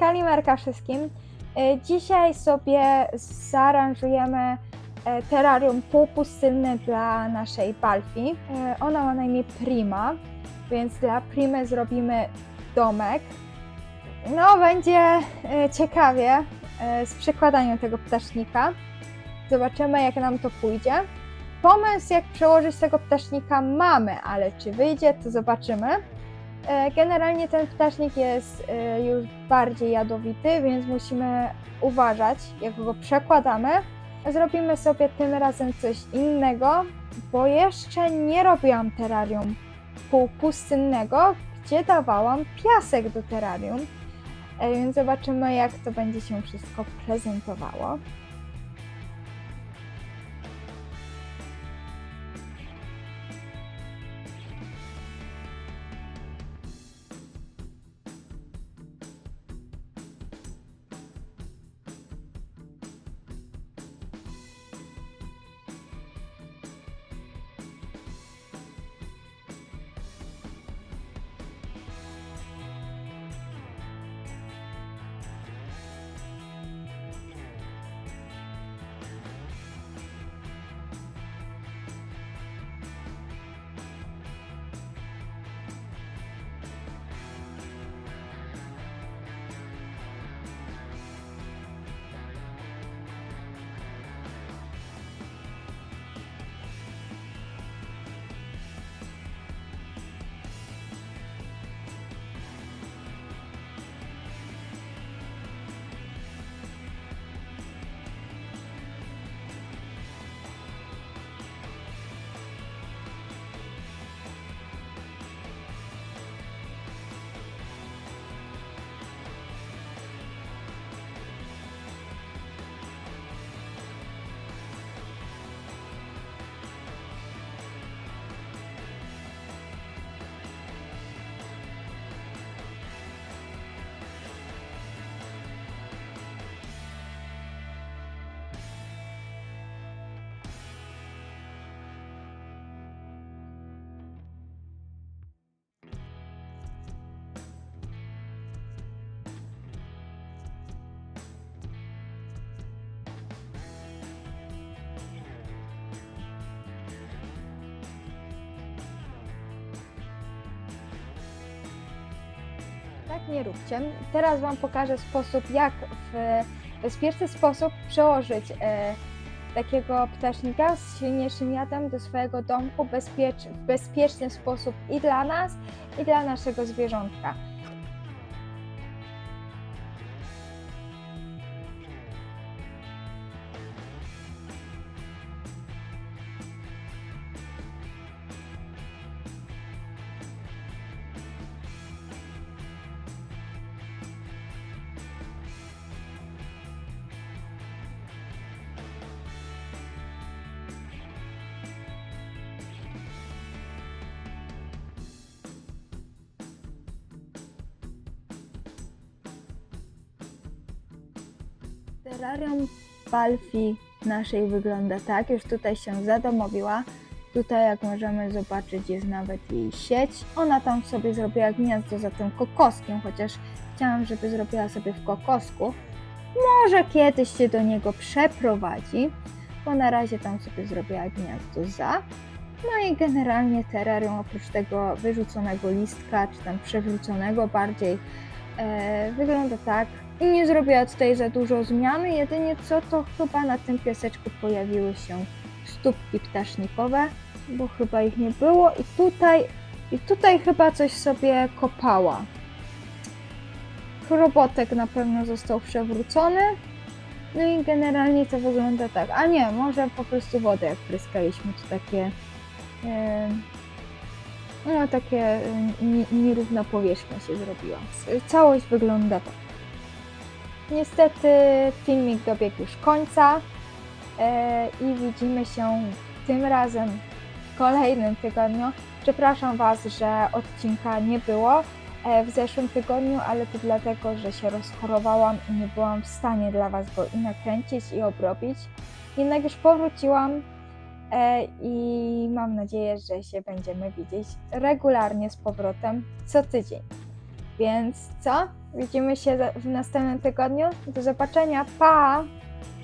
Kalimerka wszystkim. E, Dzisiaj sobie zaaranżujemy e, terrarium półpustynne dla naszej Balfi. E, Ona ma na imię Prima, więc dla Primy zrobimy domek. No, będzie ciekawie z przekładaniem tego ptasznika. Zobaczymy, jak nam to pójdzie. Pomysł, jak przełożyć tego ptasznika mamy, ale czy wyjdzie, to zobaczymy. E, Generalnie ten ptasznik jest e, już bardziej jadowity, więc musimy uważać, jak go przekładamy. Zrobimy sobie tym razem coś innego, bo jeszcze nie robiłam terrarium półpustynnego, gdzie dawałam piasek do terrarium. E, Więc zobaczymy, jak to będzie się wszystko prezentowało. Tak nie róbcie. Teraz Wam pokażę sposób, jak w bezpieczny sposób przełożyć e, takiego ptasznika z silniejszym jadem do swojego domku bezpiecz, w bezpieczny sposób i dla nas, i dla naszego zwierzątka. Terrarium Balfi naszej wygląda tak, już tutaj się zadomowiła. Tutaj jak możemy zobaczyć jest nawet jej sieć. Ona tam sobie zrobiła gniazdo za tym kokoskiem, chociaż chciałam, żeby zrobiła sobie w kokosku. Może kiedyś się do niego przeprowadzi, bo na razie tam sobie zrobiła gniazdo za. No i generalnie terrarium oprócz tego wyrzuconego listka, czy tam przewróconego bardziej, e, wygląda tak. I nie zrobiła tutaj za dużo zmian, jedynie co to chyba na tym piaseczku pojawiły się stópki ptasznikowe, bo chyba ich nie było i tutaj, i tutaj chyba coś sobie kopała. Robotek na pewno został przewrócony. No i generalnie to wygląda tak. A nie, może po prostu wodę jak pryskaliśmy, to takie e, no takie ni- nierówna powierzchnia się zrobiła. Całość wygląda tak. Niestety filmik dobiegł już końca e, i widzimy się tym razem w kolejnym tygodniu. Przepraszam Was, że odcinka nie było e, w zeszłym tygodniu, ale to dlatego, że się rozchorowałam i nie byłam w stanie dla Was go i nakręcić i obrobić. Jednak już powróciłam e, i mam nadzieję, że się będziemy widzieć regularnie z powrotem co tydzień. Więc co? Widzimy się w następnym tygodniu. Do zobaczenia. Pa!